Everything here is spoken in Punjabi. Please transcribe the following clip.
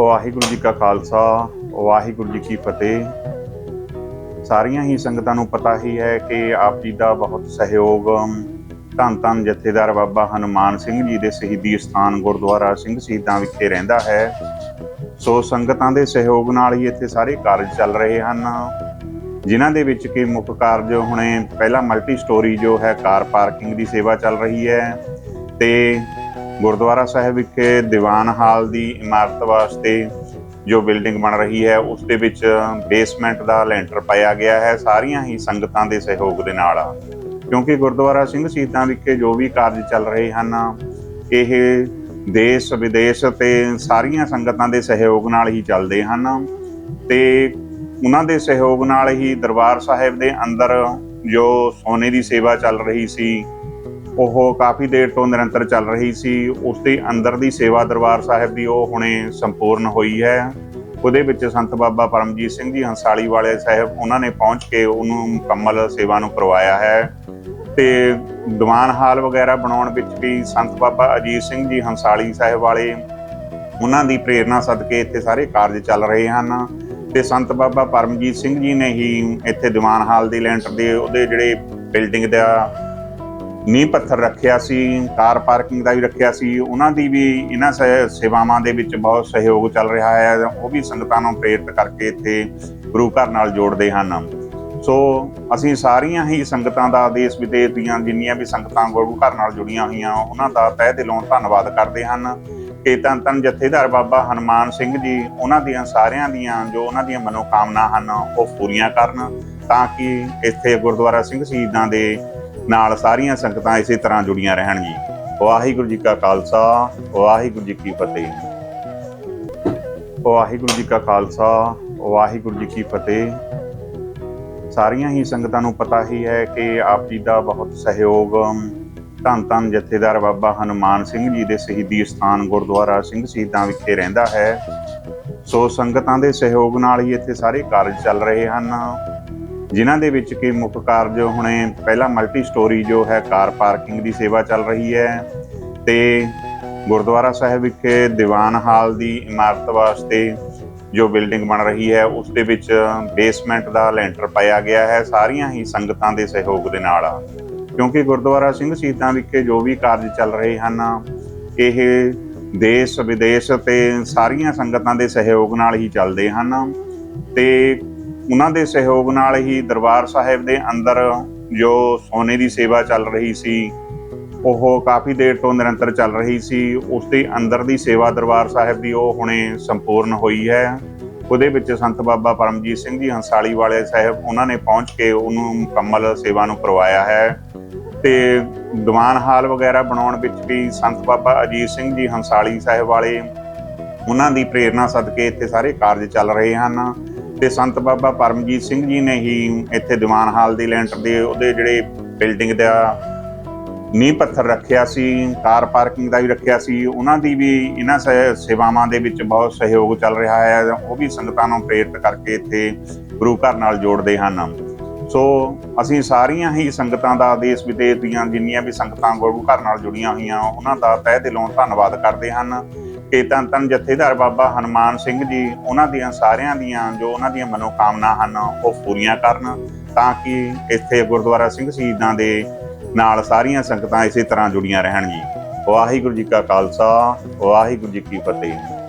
ਵਾਹਿਗੁਰੂ ਜੀ ਕਾ ਖਾਲਸਾ ਵਾਹਿਗੁਰੂ ਜੀ ਕੀ ਫਤਿਹ। ਸਾਰੀਆਂ ਹੀ ਸੰਗਤਾਂ ਨੂੰ ਪਤਾ ਹੀ ਹੈ ਕਿ ਆਪ ਜੀ ਦਾ ਬਹੁਤ ਸਹਿਯੋਗ ਧੰਨ ਧੰਨ ਜਥੇਦਾਰ ਬਾਬਾ ਹਨੂਮਾਨ ਸਿੰਘ ਜੀ ਦੇ ਸ਼ਹੀਦੀ ਸਥਾਨ ਗੁਰਦੁਆਰਾ ਸਿੰਘ ਸ਼ਹੀਦਾਂ ਵਿਖੇ ਰਹਿੰਦਾ ਹੈ। ਸੋ ਸੰਗਤਾਂ ਦੇ ਸਹਿਯੋਗ ਨਾਲ ਹੀ ਇੱਥੇ ਸਾਰੇ ਕਾਰਜ ਚੱਲ ਰਹੇ ਹਨ, ਜਿਨ੍ਹਾਂ ਦੇ ਵਿੱਚ ਕਿ ਮੁੱਖ ਕਾਰਜ ਹੁਣੇ ਪਹਿਲਾ ਮਲਟੀ ਸਟੋਰੀ ਜੋ ਹੈ, ਕਾਰ ਪਾਰਕਿੰਗ ਦੀ ਸੇਵਾ ਚੱਲ ਰਹੀ ਹੈ ਤੇ ਗੁਰਦੁਆਰਾ ਸਾਹਿਬ ਵਿਖੇ ਦੀਵਾਨ ਹਾਲ ਦੀ ਇਮਾਰਤ ਵਾਸਤੇ ਜੋ ਬਿਲਡਿੰਗ ਬਣ ਰਹੀ ਹੈ, ਉਸ ਦੇ ਵਿੱਚ ਬੇਸਮੈਂਟ ਦਾ ਲੈਂਟਰ ਪਾਇਆ ਗਿਆ ਹੈ। ਸਾਰੀਆਂ ਹੀ ਸੰਗਤਾਂ ਦੇ ਸਹਿਯੋਗ ਦੇ ਨਾਲ ਕਿਉਂਕਿ ਗੁਰਦੁਆਰਾ ਸਿੰਘ ਸ਼ਹੀਦਾਂ ਵਿਖੇ ਜੋ ਵੀ ਕਾਰਜ ਚੱਲ ਰਹੇ ਹਨ, ਇਹ ਦੇਸ਼ ਵਿਦੇਸ਼ ਤੇ ਸਾਰੀਆਂ ਸੰਗਤਾਂ ਦੇ ਸਹਿਯੋਗ ਨਾਲ ਹੀ ਚੱਲਦੇ ਹਨ। ਤੇ ਉਹਨਾਂ ਦੇ ਸਹਿਯੋਗ ਨਾਲ ਹੀ ਦਰਬਾਰ ਸਾਹਿਬ ਦੇ ਅੰਦਰ ਜੋ ਸੋਨੇ ਦੀ ਸੇਵਾ ਚੱਲ ਰਹੀ ਸੀ ਉਹ ਕਾਫੀ ਦੇਰ ਤੋਂ ਨਿਰੰਤਰ ਚੱਲ ਰਹੀ ਸੀ। ਉਸ ਦੇ ਅੰਦਰ ਦੀ ਸੇਵਾ ਦਰਬਾਰ ਸਾਹਿਬ ਦੀ ਉਹ ਹੁਣੇ ਸੰਪੂਰਨ ਹੋਈ ਹੈ। ਉਹਦੇ ਵਿੱਚ ਸੰਤ ਬਾਬਾ ਪਰਮਜੀਤ ਸਿੰਘ ਜੀ ਹੰਸਾਲੀ ਵਾਲੇ ਸਾਹਿਬ, ਉਹਨਾਂ ਨੇ ਪਹੁੰਚ ਕੇ ਉਹਨੂੰ ਮੁਕੰਮਲ ਸੇਵਾ ਨੂੰ ਕਰਵਾਇਆ ਹੈ। ਤੇ ਦੀਵਾਨ ਹਾਲ ਵਗੈਰਾ ਬਣਾਉਣ ਵਿੱਚ ਵੀ ਸੰਤ ਬਾਬਾ ਅਜੀਤ ਸਿੰਘ ਜੀ ਹੰਸਾਲੀ ਸਾਹਿਬ ਵਾਲੇ ਉਹਨਾਂ ਦੀ ਪ੍ਰੇਰਣਾ ਸਦਕੇ ਇੱਥੇ ਸਾਰੇ ਕਾਰਜ ਚੱਲ ਰਹੇ ਹਨ। ਤੇ ਸੰਤ ਬਾਬਾ ਪਰਮਜੀਤ ਸਿੰਘ ਜੀ ਨੇ ਹੀ ਇੱਥੇ ਦੀਵਾਨ ਹਾਲ ਦੀ ਲੈਂਟਰ ਦੇ ਉਹਦੇ ਜਿਹੜੇ ਬਿਲਡਿੰਗ ਦਾ ਨੀਂਹ ਪੱਥਰ ਰੱਖਿਆ ਸੀ, ਕਾਰ ਪਾਰਕਿੰਗ ਦਾ ਵੀ ਰੱਖਿਆ ਸੀ, ਉਹਨਾਂ ਦੀ ਵੀ ਇਹਨਾਂ ਸੇ- ਸੇਵਾਵਾਂ ਦੇ ਵਿੱਚ ਬਹੁਤ ਸਹਿਯੋਗ ਚੱਲ ਰਿਹਾ ਹੈ, ਉਹ ਵੀ ਸੰਗਤਾਂ ਨੂੰ ਪ੍ਰੇਰਿਤ ਕਰਕੇ ਇੱਥੇ ਗੁਰੂ ਘਰ ਨਾਲ ਜੋੜਦੇ ਹਨ। ਸੋ ਅਸੀਂ ਸਾਰੀਆਂ ਹੀ ਸੰਗਤਾਂ ਦਾ ਦੇਸ਼ ਵਿਦੇਸ਼ ਦੀਆਂ ਜਿੰਨੀਆਂ ਵੀ ਸੰਗਤਾਂ ਗੁਰੂ ਘਰ ਨਾਲ ਜੁੜੀਆਂ ਹੋਈਆਂ, ਉਹਨਾਂ ਦਾ ਤਹਿ ਦਿਲੋਂ ਧੰਨਵਾਦ ਕਰਦੇ ਹਨ। ਕਿ ਧੰਨ ਧੰਨ ਜਥੇਦਾਰ ਬਾਬਾ ਹਨੂਮਾਨ ਸਿੰਘ ਜੀ, ਉਹਨਾਂ ਦੀਆਂ ਸਾਰਿਆਂ ਦੀਆਂ ਜੋ ਉਹਨਾਂ ਦੀਆਂ ਮਨੋਕਾਮਨਾ ਹਨ, ਉਹ ਪੂਰੀਆਂ ਕਰਨ ਤਾਂ ਕਿ ਇੱਥੇ ਗੁਰਦੁਆਰਾ ਸਿੰਘ ਸ਼ਹੀਦਾਂ ਦੇ ਨਾਲ ਸਾਰੀਆਂ ਸੰਗਤਾਂ ਇਸੇ ਤਰ੍ਹਾਂ ਜੁੜੀਆਂ ਰਹਿਣ ਜੀ ਵਾਹਿਗੁਰੂ ਜੀ ਕਾ ਖਾਲਸਾ, ਵਾਹਿਗੁਰੂ ਜੀ ਕੀ ਫਤਿਹ। ਵਾਹਿਗੁਰੂ ਜੀ ਕਾ ਖਾਲਸਾ, ਵਾਹਿਗੁਰੂ ਜੀ ਕੀ ਫਤਿਹ। ਸਾਰੀਆਂ ਹੀ ਸੰਗਤਾਂ ਨੂੰ ਪਤਾ ਹੀ ਹੈ ਕਿ ਆਪ ਜੀ ਦਾ ਬਹੁਤ ਸਹਿਯੋਗ ਧੰਨ ਧੰਨ ਜਥੇਦਾਰ ਬਾਬਾ ਹਨੂਮਾਨ ਸਿੰਘ ਜੀ ਦੇ ਸ਼ਹੀਦੀ ਸਥਾਨ ਗੁਰਦੁਆਰਾ ਸਿੰਘ ਸ਼ਹੀਦਾਂ ਵਿਖੇ ਰਹਿੰਦਾ ਹੈ। ਸੋ ਸੰਗਤਾਂ ਦੇ ਸਹਿਯੋਗ ਨਾਲ ਹੀ ਇੱਥੇ ਸਾਰੇ ਕਾਰਜ ਚੱਲ ਰਹੇ ਹਨ। ਜਿਨ੍ਹਾਂ ਦੇ ਵਿੱਚ ਕਿ ਮੁੱਖ ਕਾਰਜ ਹੁਣੇ ਪਹਿਲਾ ਮਲਟੀ ਸਟੋਰੀ ਜੋ ਹੈ ਕਾਰ ਪਾਰਕਿੰਗ ਦੀ ਸੇਵਾ ਚੱਲ ਰਹੀ ਹੈ ਤੇ ਗੁਰਦੁਆਰਾ ਸਾਹਿਬ ਵਿਖੇ ਦੀਵਾਨ ਹਾਲ ਦੀ ਇਮਾਰਤ ਵਾਸਤੇ ਜੋ ਬਿਲਡਿੰਗ ਬਣ ਰਹੀ ਹੈ, ਉਸ ਦੇ ਵਿੱਚ ਬੇਸਮੈਂਟ ਦਾ ਲੈਂਟਰ ਪਾਇਆ ਗਿਆ ਹੈ, ਸਾਰੀਆਂ ਹੀ ਸੰਗਤਾਂ ਦੇ ਸਹਿਯੋਗ ਦੇ ਨਾਲ। ਕਿਉਂਕਿ ਗੁਰਦੁਆਰਾ ਸਿੰਘ ਸ਼ਹੀਦਾਂ ਵਿਖੇ ਜੋ ਵੀ ਕਾਰਜ ਚੱਲ ਰਹੇ ਹਨ, ਇਹ ਦੇਸ਼ ਵਿਦੇਸ਼ ਤੇ ਸਾਰੀਆਂ ਸੰਗਤਾਂ ਦੇ ਸਹਿਯੋਗ ਨਾਲ ਹੀ ਚੱਲਦੇ ਹਨ। ਤੇ ਉਹਨਾਂ ਦੇ ਸਹਿਯੋਗ ਨਾਲ ਹੀ ਦਰਬਾਰ ਸਾਹਿਬ ਦੇ ਅੰਦਰ ਜੋ ਸੋਨੇ ਦੀ ਸੇਵਾ ਚੱਲ ਰਹੀ ਸੀ, ਉਹ ਕਾਫੀ ਦੇਰ ਤੋਂ ਨਿਰੰਤਰ ਚੱਲ ਰਹੀ ਸੀ, ਉਸ ਦੇ ਅੰਦਰ ਦੀ ਸੇਵਾ ਦਰਬਾਰ ਸਾਹਿਬ ਦੀ ਉਹ ਹੁਣੇ ਸੰਪੂਰਨ ਹੋਈ ਹੈ। ਉਹਦੇ ਵਿੱਚ ਸੰਤ ਬਾਬਾ ਪਰਮਜੀਤ ਸਿੰਘ ਜੀ ਹੰਸਾਲੀ ਵਾਲੇ ਸਾਹਿਬ, ਉਹਨਾਂ ਨੇ ਪਹੁੰਚ ਕੇ ਉਹਨੂੰ ਮੁਕੰਮਲ ਸੇਵਾ ਨੂੰ ਕਰਵਾਇਆ ਹੈ। ਤੇ ਦੀਵਾਨ ਹਾਲ ਵਗੈਰਾ ਬਣਾਉਣ ਵਿੱਚ ਵੀ ਸੰਤ ਬਾਬਾ ਅਜੀਤ ਸਿੰਘ ਜੀ ਹੰਸਾਲੀ ਸਾਹਿਬ ਵਾਲੇ, ਉਹਨਾਂ ਦੀ ਪ੍ਰੇਰਣਾ ਸਦਕੇ ਇੱਥੇ ਸਾਰੇ ਕਾਰਜ ਚੱਲ ਰਹੇ ਹਨ। ਤੇ ਸੰਤ ਬਾਬਾ ਪਰਮਜੀਤ ਸਿੰਘ ਜੀ ਨੇ ਹੀ ਇੱਥੇ ਦੀਵਾਨ ਹਾਲ ਦੇ ਲੈਂਟਰ ਦੇ ਉਹਦੇ ਜਿਹੜੇ ਬਿਲਡਿੰਗ ਦਾ ਨੀਂਹ ਪੱਥਰ ਰੱਖਿਆ ਸੀ, ਕਾਰ ਪਾਰਕਿੰਗ ਦਾ ਵੀ ਰੱਖਿਆ ਸੀ, ਉਹਨਾਂ ਦੀ ਵੀ ਇਹਨਾਂ ਸੇ- ਸੇਵਾਵਾਂ ਦੇ ਵਿੱਚ ਬਹੁਤ ਸਹਿਯੋਗ ਚੱਲ ਰਿਹਾ ਹੈ, ਉਹ ਵੀ ਸੰਗਤਾਂ ਨੂੰ ਪ੍ਰੇਰਿਤ ਕਰਕੇ ਇੱਥੇ ਗੁਰੂ ਘਰ ਨਾਲ ਜੋੜਦੇ ਹਨ। ਸੋ ਅਸੀਂ ਸਾਰੀਆਂ ਹੀ ਸੰਗਤਾਂ ਦਾ ਦੇਸ਼ ਵਿਦੇਸ਼ ਦੀਆਂ ਜਿੰਨੀਆਂ ਵੀ ਸੰਗਤਾਂ ਗੁਰੂ ਘਰ ਨਾਲ ਜੁੜੀਆਂ ਹੋਈਆਂ, ਉਹਨਾਂ ਦਾ ਤਹਿ ਦਿਲੋਂ ਧੰਨਵਾਦ ਕਰਦੇ ਹਨ। ਕਿ ਧੰਨ ਧੰਨ ਜਥੇਦਾਰ ਬਾਬਾ ਹਨੂਮਾਨ ਸਿੰਘ ਜੀ, ਉਹਨਾਂ ਦੀਆਂ ਸਾਰਿਆਂ ਦੀਆਂ ਜੋ ਉਹਨਾਂ ਦੀਆਂ ਮਨੋਕਾਮਨਾ ਹਨ, ਉਹ ਪੂਰੀਆਂ ਕਰਨ ਤਾਂ ਕਿ ਇੱਥੇ ਗੁਰਦੁਆਰਾ ਸਿੰਘ ਸ਼ਹੀਦਾਂ ਦੇ ਨਾਲ ਸਾਰੀਆਂ ਸੰਗਤਾਂ ਇਸੇ ਤਰ੍ਹਾਂ ਜੁੜੀਆਂ ਰਹਿਣ ਜੀ। ਵਾਹਿਗੁਰੂ ਜੀ ਕਾ ਖਾਲਸਾ, ਵਾਹਿਗੁਰੂ ਜੀ ਕੀ ਫਤਿਹ।